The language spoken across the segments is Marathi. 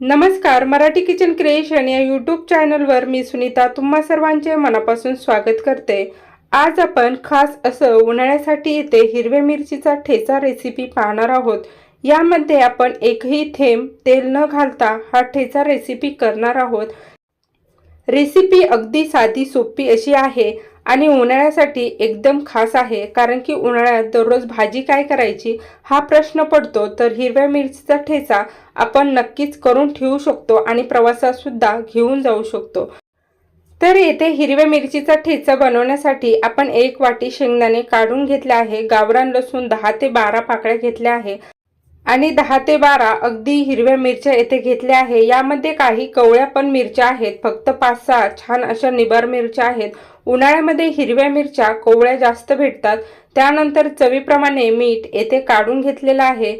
नमस्कार मराठी किचन क्रिएशन या यूट्यूब चॅनलवर मी सुनीता तुम्हा सर्वांचे मनापासून स्वागत करते. आज आपण खास असं उन्हाळ्यासाठी येथे हिरव्या मिरचीचा ठेचा रेसिपी पाहणार आहोत. यामध्ये आपण एकही थेंब तेल न घालता हा ठेचा रेसिपी करणार आहोत. रेसिपी अगदी साधी सोपी अशी आहे. आणि उन्हाळ्यासाठी एकदम खास आहे कारण की उन्हाळ्यात दररोज भाजी काय करायची हा प्रश्न पडतो. तर हिरव्या मिरचीचा ठेचा आपण नक्कीच करून ठेवू शकतो आणि प्रवासात सुद्धा घेऊन जाऊ शकतो. तर येथे हिरव्या मिरचीचा ठेचा बनवण्यासाठी आपण एक वाटी शेंगदाणे काढून घेतले आहे. गावरान लसूण दहा ते बारा पाकळ्या घेतल्या आहे. आणि दहा ते बारा अगदी हिरव्या मिरच्या येथे घेतल्या आहे. यामध्ये काही कवळ्या पण मिरच्या आहेत. फक्त पाच सहा छान अशा निबार मिरच्या आहेत. उन्हाळ्यामध्ये हिरव्या मिरच्या कोवळ्या जास्त भेटतात. त्यानंतर चवीप्रमाणे मीठ येथे काढून घेतलेलं आहे.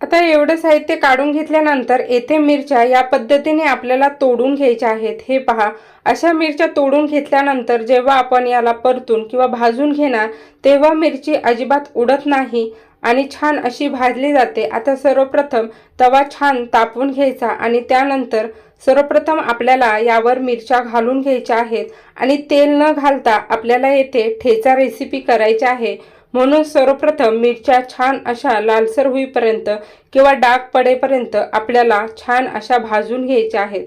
आता एवढं साहित्य काढून घेतल्यानंतर येथे मिरच्या या पद्धतीने आपल्याला तोडून घ्यायच्या आहेत. हे पहा अशा मिरच्या तोडून घेतल्यानंतर जेव्हा आपण याला परतून किंवा भाजून घेणार तेव्हा मिरची अजिबात उडत नाही आणि छान अशी भाजली जाते. आता सर्वप्रथम तवा छान तापवून घ्यायचा आणि त्यानंतर सर्वप्रथम आपल्याला यावर मिरच्या घालून घ्यायच्या आहेत. आणि तेल न घालता आपल्याला येथे ठेचा रेसिपी करायची आहे. म्हणून सर्वप्रथम मिरच्या छान अशा लालसर होईपर्यंत किंवा डाग पडेपर्यंत आपल्याला छान अशा भाजून घ्यायच्या आहेत.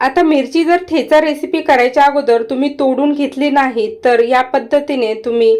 आता मिरची जर ठेचा रेसिपी करायच्या अगोदर तुम्ही तोडून घेतली नाही तर या पद्धतीने तुम्ही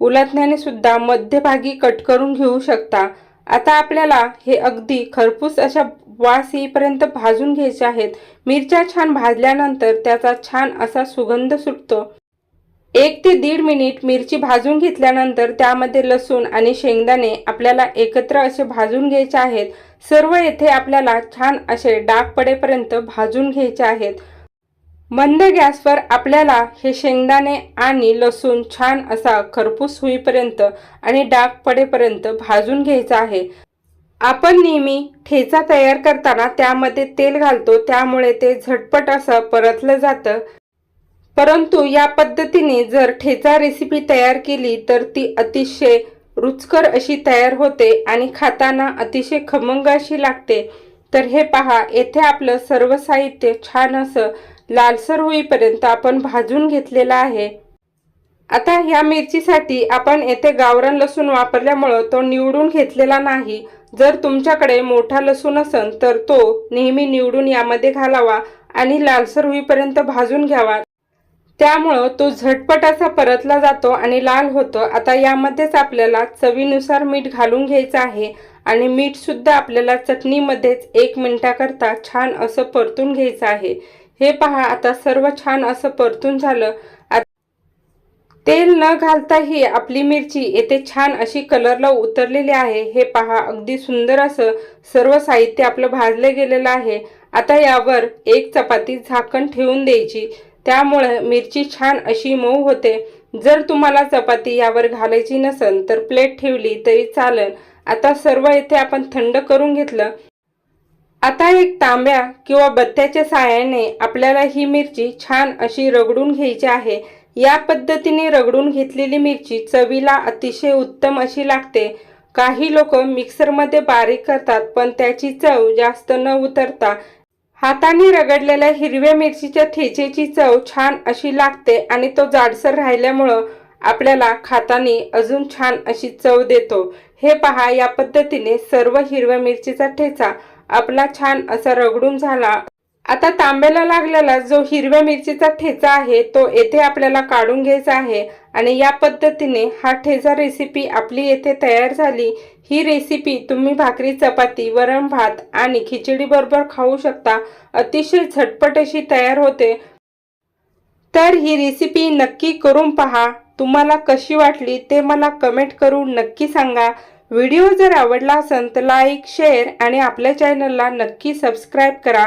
उलटण्याने सुद्धा मध्यभागी कट करून घेऊ शकता. आता आपल्याला हे अगदी खरपूस अशा वास येईपर्यंत भाजून घ्यायचे आहेत. मिरच्या छान भाजल्यानंतर त्याचा छान असा सुगंध सुटतो. एक ते दीड मिनिट मिरची भाजून घेतल्यानंतर त्यामध्ये लसूण आणि शेंगदाणे आपल्याला एकत्र असे भाजून घ्यायचे आहेत. सर्व येथे आपल्याला छान असे डाग पडेपर्यंत भाजून घ्यायचे आहेत. मंद गॅसवर आपल्याला हे शेंगदाणे आणि लसूण छान असा खरपूस होईपर्यंत आणि डाग पडेपर्यंत भाजून घ्यायचा आहे. आपण नेहमी ठेचा तयार करताना त्यामध्ये तेल घालतो त्यामुळे ते झटपट असं परतलं जातं. परंतु या पद्धतीने जर ठेचा रेसिपी तयार केली तर ती अतिशय रुचकर अशी तयार होते आणि खाताना अतिशय खमंग अशी लागते. तर हे पहा येथे आपलं सर्व साहित्य छान असं लालसर होईपर्यंत आपण भाजून घेतलेलं आहे. आता ह्या मिरचीसाठी आपण येथे गावरान लसूण वापरल्यामुळं तो निवडून घेतलेला नाही. जर तुमच्याकडे मोठा लसूण असेल तर तो नेहमी निवडून यामध्ये घालावा आणि लालसर होईपर्यंत भाजून घ्यावा. त्यामुळं तो झटपट असा परतला जातो आणि लाल होतो. आता यामध्येच आपल्याला चवीनुसार मीठ घालून घ्यायचं आहे आणि मीठसुद्धा आपल्याला चटणीमध्येच एक मिनटाकरता छान असं परतून घ्यायचं आहे. हे पहा आता सर्व छान असं परतून झालं. तेल न घालताही आपली मिरची येथे छान अशी कलरला उतरलेली आहे. हे पहा अगदी सुंदर असं सर्व साहित्य आपलं भाजलं गेलेलं आहे. आता यावर एक चपाती झाकण ठेवून द्यायची. त्यामुळे मिरची छान अशी मऊ होते. जर तुम्हाला चपाती यावर घालायची नसेल तर प्लेट ठेवली तरी चालेल. आता सर्व येथे आपण थंड करून घेतलं. आता एक तांब्या किंवा बत्त्याच्या साहाय्याने आपल्याला ही मिरची छान अशी रगडून घ्यायची आहे. या पद्धतीने रगडून घेतलेली मिरची चवीला अतिशय उत्तम अशी लागते. काही लोक मिक्सरमध्ये बारीक करतात पण त्याची चव जास्त न उतरता हाताने रगडलेल्या हिरव्या मिरचीच्या ठेचेची चव छान अशी लागते आणि तो जाडसर राहिल्यामुळं आपल्याला खातानी अजून छान अशी चव देतो. हे पहा या पद्धतीने सर्व हिरव्या मिरचीचा ठेचा आपला छान असा रगडून झाला. आता तांब्याला लागलेला जो हिरव्या मिरचीचा ठेचा आहे तो येथे आपल्याला काढून घ्यायचा आहे आणि या पद्धतीने हा ठेचा रेसिपी आपली येथे तयार झाली. ही रेसिपी तुम्ही भाकरी चपाती वरण भात आणि खिचडी बरोबर खाऊ शकता. अतिशय झटपट अशी तयार होते. तर ही रेसिपी नक्की करून पहा. तुम्हाला कशी वाटली ते मला कमेंट करून नक्की सांगा. व्हिडिओ जर आवडला असेल तर लाईक शेअर आणि आपल्या चॅनलला नक्की सबस्क्राईब करा.